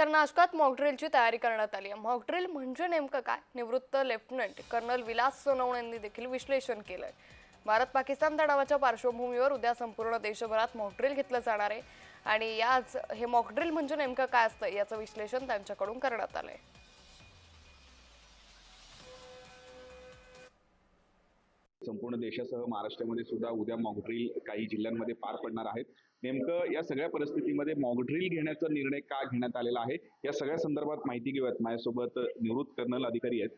तर नाशकात मॉकड्रिलची तयारी करण्यात आली आहे. मॉकड्रिल म्हणजे नेमकं काय? निवृत्त लेफ्टनंट कर्नल विलास सोनवणे यांनी देखील विश्लेषण केलं आहे भारत पाकिस्तान तणावाच्या पार्श्वभूमीवर उद्या संपूर्ण देशभरात मॉकड्रिल घेतलं जाणार आहे. आणि याच हे मॉकड्रिल म्हणजे नेमकं काय असतं याचं विश्लेषण त्यांच्याकडून करण्यात आलं आहे संपूर्ण देशासह महाराष्ट्रामध्ये सुद्धा उद्या मॉकड्रिल काही जिल्ह्यांमध्ये पार पडणार आहेत. नेमकं या सगळ्या परिस्थितीमध्ये मॉकड्रिल घेण्याचा निर्णय का घेण्यात आलेला आहे या सगळ्या संदर्भात माहिती घेऊयात. माझ्यासोबत निवृत्त कर्नल अधिकारी आहेत.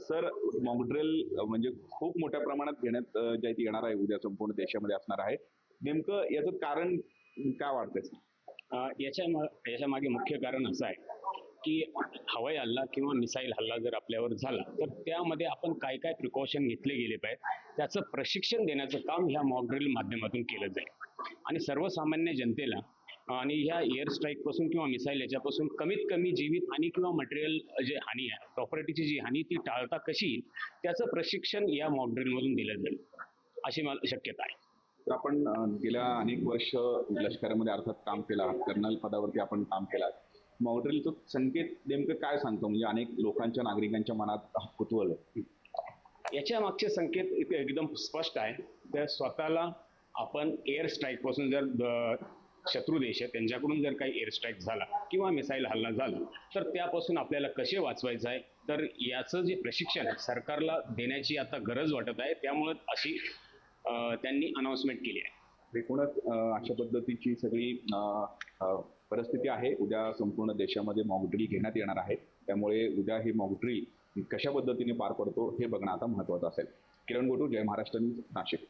सर मॉकड्रिल म्हणजे खूप मोठ्या प्रमाणात घेण्यात अं, जे येणार आहे उद्या संपूर्ण देशामध्ये असणार आहे. नेमकं याचं कारण काय वाटतंय याच्या याच्या मागे मुख्य कारण असं आहे. की हवाई हल्ला किंवा मिसाईल हल्ला जर आपल्यावर झाला तर त्यामध्ये आपण काय काय प्रिकॉशन घेतले गेले पाहिजे त्याचं प्रशिक्षण देण्याचं काम ह्या मॉकड्रिल माध्यमातून केलं जाईल. आणि सर्वसामान्य जनतेला आणि ह्या एअर स्ट्राईकपासून किंवा मिसाईल याच्यापासून कमीत कमी जीवित हानी किंवा मटेरियल जे हानी आहे प्रॉपर्टीची जी हानी ती टाळता कशी येईल त्याचं प्रशिक्षण या मॉकड्रिलमधून दिलं जाईल. अशी मला शक्यता आहे. तर आपण गेल्या अनेक वर्ष लष्करामध्ये अर्थात काम केला कर्नल पदावरती आपण काम केला मॉकड्रिलचं संकेत नेमकं काय सांगतो? म्हणजे अनेक लोकांच्या नागरिकांच्या मनात कुतूहल आहे. याच्या मागचे संकेत इथे एकदम स्पष्ट आहे. तर स्वतःला आपण एअर स्ट्राईकपासून जर शत्रू देश आहे त्यांच्याकडून जर काही एअर स्ट्राईक झाला किंवा मिसाईल हल्ला झाला तर त्यापासून आपल्याला कसे वाचवायचं आहे? तर याचं जे प्रशिक्षण आहे सरकारला देण्याची आता गरज वाटत आहे. त्यामुळे अशी त्यांनी अनाऊन्समेंट केली आहे. एकूणच अशा पद्धतीची सगळी परिस्थिती आहे. उद्या संपूर्ण देशामध्ये मॉकड्रिल घेण्यात येणार आहे. त्यामुळे उद्या ही मॉकड्रिल कशा पद्धतीने पार पडतो हे बघणं आता महत्वाचं असेल. किरण गोटू जय महाराष्ट्र न्यूज नाशिक.